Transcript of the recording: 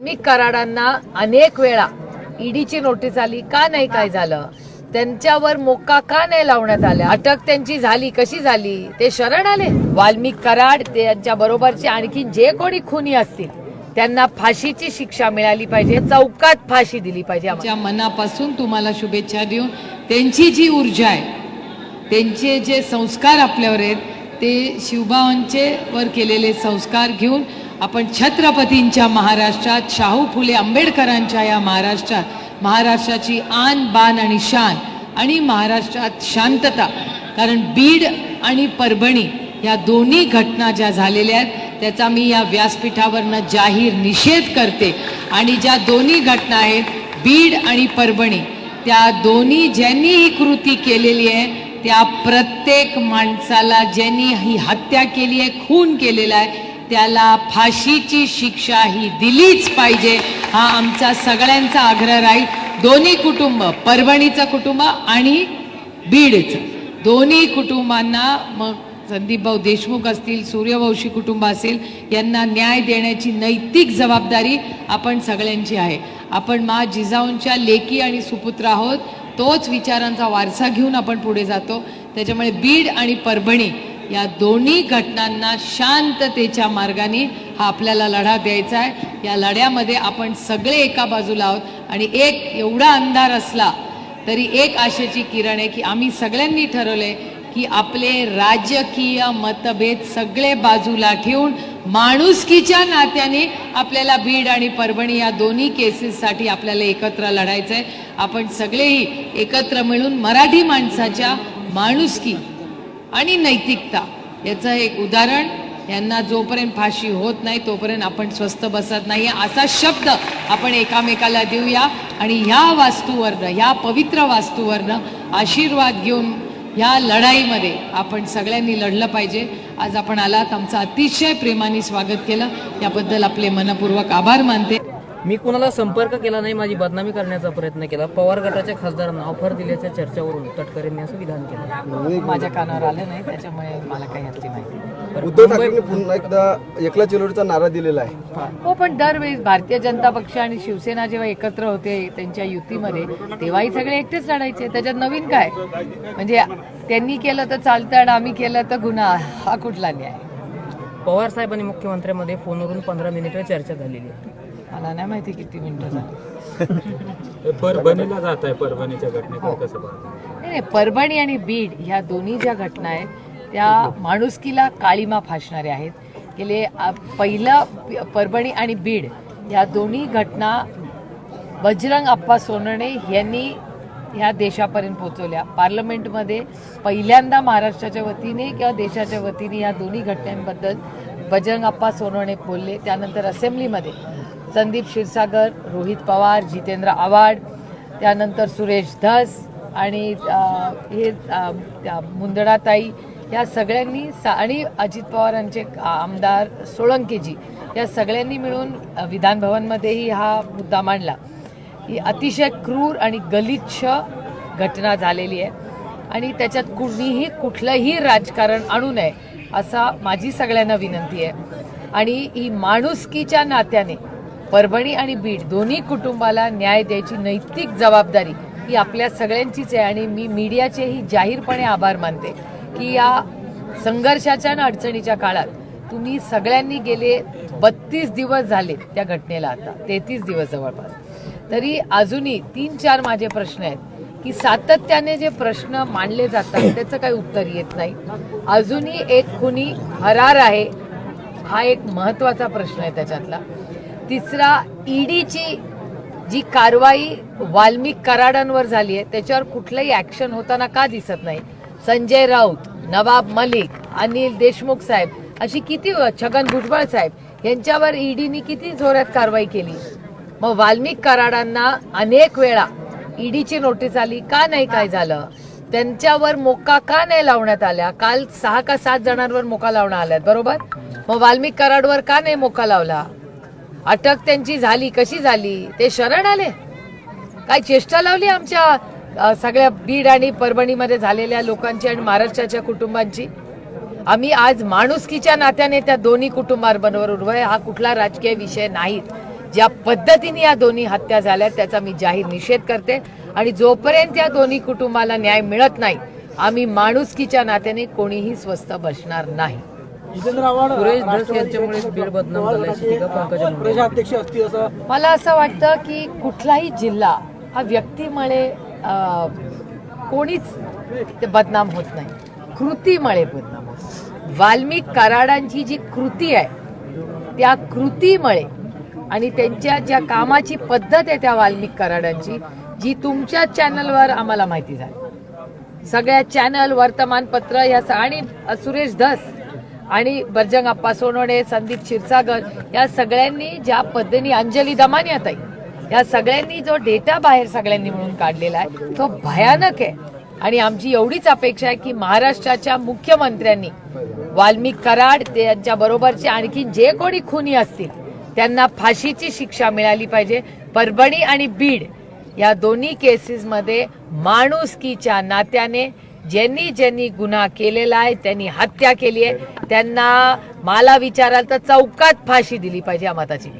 मी कराडांना अनेक वेळा ईडीची नोटीस आली का नाही काय झालं? त्यांच्यावर मोका का नाही लावण्यात आल्या? अटक त्यांची झाली कशी झाली? ते शरण आले. वाल्मिक कराड त्यांच्या बरोबरचे आणखी जे कोणी खुनी असतील त्यांना फाशीची शिक्षा मिळाली पाहिजे चौकात फाशी दिली पाहिजे आमच्या मनापासून तुम्हाला शुभेच्छा देऊन त्यांची जी ऊर्जा आहे त्यांचे जे संस्कार आपल्यावर आहेत ते शिवभावांचे वर केलेले संस्कार घेऊन आपण छत्रपतींच्या महाराष्ट्रात शाहू फुले आंबेडकरांच्या या महाराष्ट्रात महाराष्ट्राची आन बान आणि शान आणि महाराष्ट्रात शांतता कारण बीड आणि परभणी या दोन्ही घटना ज्या झालेल्या आहेत त्याचा मी या व्यासपीठावरनं जाहीर निषेध करते. आणि ज्या दोन्ही घटना आहेत बीड आणि परभणी त्या दोन्ही ज्यांनी ही कृती केलेली आहे त्या प्रत्येक माणसाला ज्यांनी ही हत्या केली आहे खून केलेला आहे त्याला फाशीची शिक्षा ही दिलीच पाहिजे. हा आमचा सगळ्यांचा आग्रह राहील. दोन्ही कुटुंब परभणीचं कुटुंब आणि बीडचं. दोन्ही कुटुंबांना मग संदीपभाऊ देशमुख असतील सूर्यवंशी कुटुंब असेल यांना न्याय देण्याची नैतिक जबाबदारी आपण सगळ्यांची आहे. आपण मा जिजाऊंच्या लेकी आणि सुपुत्र आहोत तोच विचारांचा वारसा घेऊन आपण पुढे जातो. त्याच्यामुळे बीड आणि परभणी या दोन्ही घटनांना शांततेच्या मार्गाने हा आपल्याला लढा द्यायचा आहे. या लढ्यामध्ये आपण सगळे एका बाजूला आहोत आणि एक एवढा अंधार असला तरी एक आशेची किरण आहे की आम्ही सगळ्यांनी ठरवले की आपले राजकीय मतभेद सगळे बाजूला ठेवून माणुसकीच्या नात्याने आपल्याला बीड आणि परभणी या दोन्ही केसेससाठी आपल्याला एकत्र लढायचं आहे आपण सगळेही एकत्र मिळून मराठी माणसाच्या माणुसकी आणि नैतिकता. याचं एक उदाहरण यांना जोपर्यंत फाशी होत नाही तोपर्यंत आपण स्वस्त बसत नाही. असा शब्द आपण एकामेकाला देऊया. आणि ह्या वास्तूवरनं ह्या पवित्र वास्तूवरनं आशीर्वाद घेऊन ह्या लढाईमध्ये आपण सगळ्यांनी लढलं पाहिजे. आज आपण आलात. आमचं अतिशय प्रेमाने स्वागत केलं. याबद्दल आपले मनपूर्वक आभार मानते. मी कुणाला संपर्क केला नाही माझी बदनामी करण्याचा प्रयत्न केला. पवार गटाच्या खासदारांना ऑफर दिल्याच्या चर्चावरून तटकरेंनी असं विधान केलं. माझ्या कानावर आलं नाही त्याच्यामुळे मला काही यातली माहिती नाही. उद्धव ठाकरेंनी पुन्हा एकदा एकला चिलोडचा नारा दिलेला आहे. हो. पण दरवेळी भारतीय जनता पक्ष आणि शिवसेना जेव्हा एकत्र होते त्यांच्या युतीमध्ये तेव्हाही सगळे एकटेच लढायचे. त्याच्यात नवीन काय? म्हणजे त्यांनी केलं तर चालतं आणि आम्ही केलं तर गुन्हा. हा कुठला न्याय? पवार साहेब आणि मुख्यमंत्र्यांमध्ये फोनवरून पंधरा मिनिटं चर्चा झालेली आहे. मला नाही माहिती किती मिनिटं झाली. परभणीला जात आहे परभणीच्या घटनेकडे कसं पाहता नाही परभणी आणि बीड ह्या दोन्ही ज्या घटना आहेत त्या माणुसकीला काळीमा फासणाऱ्या आहेत. गेले पहिलं परभणी आणि बीड या दोन्ही घटना बजरंग अप्पा सोनवणे यांनी ह्या देशापर्यंत पोहोचवल्या. पार्लमेंटमध्ये पहिल्यांदा महाराष्ट्राच्या वतीने किंवा देशाच्या वतीने या दोन्ही घटनांबद्दल बजरंग अप्पा सोनवणे बोलले. त्यानंतर असेंब्लीमध्ये संदीप क्षीरसागर रोहित पवार जितेंद्र आव्हाड त्यानंतर सुरेश धस आणि हे मुंदडाताई या सगळ्यांनी सा आणि अजित पवारांचे आमदार सोळंकेजी या सगळ्यांनी मिळून विधानभवनमध्येही हा मुद्दा मांडला. ही अतिशय क्रूर आणि गलिच्छ घटना झालेली आहे आणि त्याच्यात कुणीही कुठलंही राजकारण आणू नये असा माझी सगळ्यांना विनंती आहे. आणि ही माणुसकीच्या नात्याने परभणी आणि बीड दोन्ही कुटुंबाला न्याय द्यायची नैतिक जबाबदारी ही आपल्या सगळ्यांचीच आहे आणि मी मीडियाचेही जाहीरपणे आभार मानते की या संघर्षाच्या आणि अडचणीच्या काळात तुम्ही सगळ्यांनी गेले बत्तीस दिवस झाले त्या घटनेला आता तेहतीस दिवस जवळपास. तरी अजूनही तीन चार माझे प्रश्न आहेत की सातत्याने जे प्रश्न मांडले जातात त्याचं काही उत्तर येत नाही. अजूनही एक खुनी हरार आहे. हा एक महत्त्वाचा प्रश्न आहे त्याच्यातला. तिसरा ईडीची जी कारवाई वाल्मिक कराडांवर झाली आहे त्याच्यावर कुठलंही ऍक्शन होताना का दिसत नाही. संजय राऊत नवाब मलिक अनिल देशमुख साहेब अशी किती छगन भुजबळ साहेब यांच्यावर ईडीनी किती जोरात कारवाई केली? मग वाल्मिक कराडांना अनेक वेळा ईडीची नोटीस आली का नाही काय झालं? त्यांच्यावर मोका का नाही लावण्यात आल्या? काल सहा का सात जणांवर मोका लावण्यात आल्यात बरोबर? मग वाल्मिक कराडवर का नाही मोका लावला? अटक त्यांची झाली कशी झाली? ते शरण आले. काय चेष्टा लावली आमच्या सगळ्या बीड आणि परभणीमध्ये झालेल्या लोकांची आणि महाराष्ट्राच्या कुटुंबांची? आम्ही आज माणुसकीच्या नात्याने त्या दोन्ही कुटुंबांबरोबर उभं हा कुठला राजकीय विषय नाहीत ज्या पद्धतीने या दोन्ही हत्या झाल्या त्याचा मी जाहीर निषेध करते. आणि जोपर्यंत या दोन्ही कुटुंबाला न्याय मिळत नाही आम्ही माणुसकीच्या नात्याने कोणीही स्वस्त बसणार नाही. सुरेश धस यांच्यामुळे बीड बदनाम झाल्याची टीका पंकजा मुंडे. यांनी अध्यक्ष असतील असं मला असं वाटतं की कुठलाही जिल्हा हा व्यक्तीमुळे कोणीच ते बदनाम होत नाही. कृतीमुळे बदनाम होत वाल्मिक कराडांची जी कृती आहे त्या कृतीमुळे आणि त्यांच्या ज्या कामाची पद्धत आहे त्या वाल्मिक कराडांची जी तुमच्या चॅनलवर आम्हाला माहिती झाली. सगळ्या चॅनल वर्तमानपत्र या स- आणि सुरेश धस आणि बर्जंग सोनोडे सोनवणे संदीप क्षीरसागर या सगळ्यांनी ज्या पद्धतीने अंजली दमानियाताई या सगळ्यांनी जो डेटा बाहेर सगळ्यांनी म्हणून काढलेला आहे तो भयानक आहे. आणि आमची एवढीच अपेक्षा आहे की महाराष्ट्राच्या मुख्यमंत्र्यांनी वाल्मिक कराड त्यांच्या बरोबरचे आणखी जे कोणी खुनी असतील त्यांना फाशीची शिक्षा मिळाली पाहिजे. परभणी आणि बीड या दोन्ही केसेसमध्ये माणुसकीच्या नात्याने ज्यांनी ज्यांनी गुन्हा केलेला आहे त्यांनी हत्या केली आहे त्यांना मला विचाराल तर चौकात फाशी दिली पाहिजे या मताची